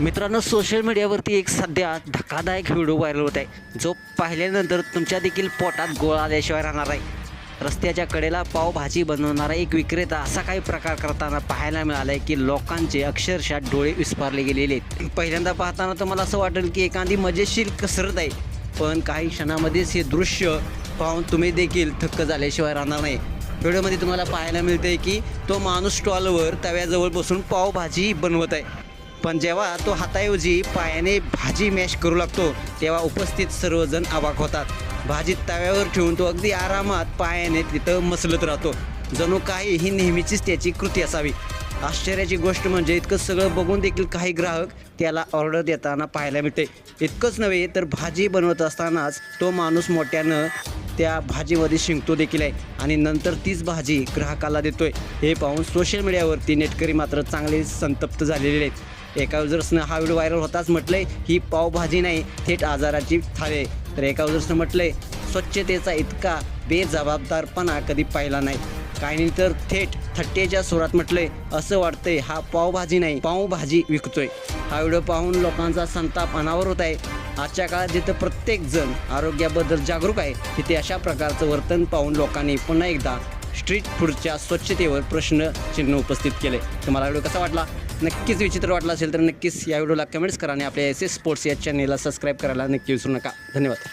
मित्रांनो सोशल मीडियावरती एक सध्या धक्कादायक व्हिडिओ व्हायरल होत आहे. जो पाहिल्यानंतर तुमच्या देखील पोटात गोळा आल्याशिवाय राहणार आहे रस्त्याच्या कडेला पावभाजी बनवणारा एक विक्रेता असा काही प्रकार करताना पाहायला मिळाला आहे की लोकांचे अक्षरशः डोळे विस्पारले गेलेले आहेत. पहिल्यांदा पाहताना तुम्हाला असं वाटेल की एखादी मजेशीर कसरत आहे. पण काही क्षणामध्येच हे दृश्य पाहून तुम्ही देखील थक्क झाल्याशिवाय राहणार नाही. व्हिडिओमध्ये तुम्हाला पाहायला मिळते की तो माणूस स्टॉलवर तव्याजवळ बसून पावभाजी बनवत आहे. पण जेव्हा तो हाताऐवजी पायाने भाजी मॅश करू लागतो तेव्हा उपस्थित सर्वजण अवाक होतात. भाजी तव्यावर ठेवून तो अगदी आरामात पायाने तिथं मसलत राहतो. जणू काही ही नेहमीचीच त्याची कृती असावी. आश्चर्याची गोष्ट म्हणजे इतकं सगळं बघून देखील काही ग्राहक त्याला ऑर्डर देताना पाहायला मिळते. इतकंच नव्हे तर भाजी बनवत असतानाच तो माणूस मोठ्यानं त्या भाजीमध्ये शिंकतो देखील आहे आणि नंतर तीच भाजी ग्राहकाला देतोय. हे पाहून सोशल मीडियावरती नेटकरी मात्र चांगले संतप्त झालेले आहेत. एका युजर्सनं हा व्हिडिओ व्हायरल होताच म्हटलंय ही पावभाजी नाही थेट आजाराची थावे. तर एका युजर्सनं म्हटलंय स्वच्छतेचा इतका बेजबाबदारपणा कधी पाहिला नाही. काही तर थेट थट्टेच्या सुरात म्हटलंय असं वाटतंय हा पावभाजी नाही पावभाजी विकतोय. हा व्हिडिओ पाहून लोकांचा संताप अनावर होत आहे. आजच्या काळात जिथं प्रत्येक जण आरोग्याबद्दल जागरूक आहे तिथे अशा प्रकारचं वर्तन पाहून लोकांनी पुन्हा एकदा स्ट्रीट फूडच्या स्वच्छतेवर प्रश्न चिन्ह उपस्थित केले तुम्हाला व्हिडिओ कसा वाटला? नक्कीच विचित्र वाटला असेल तर नक्कीच या व्हिडिओला कमेंट्स करा आणि आपल्या एस एस स्पोर्ट्स या चॅनेलला सबस्क्राईब करायला नक्की विसरू नका. धन्यवाद.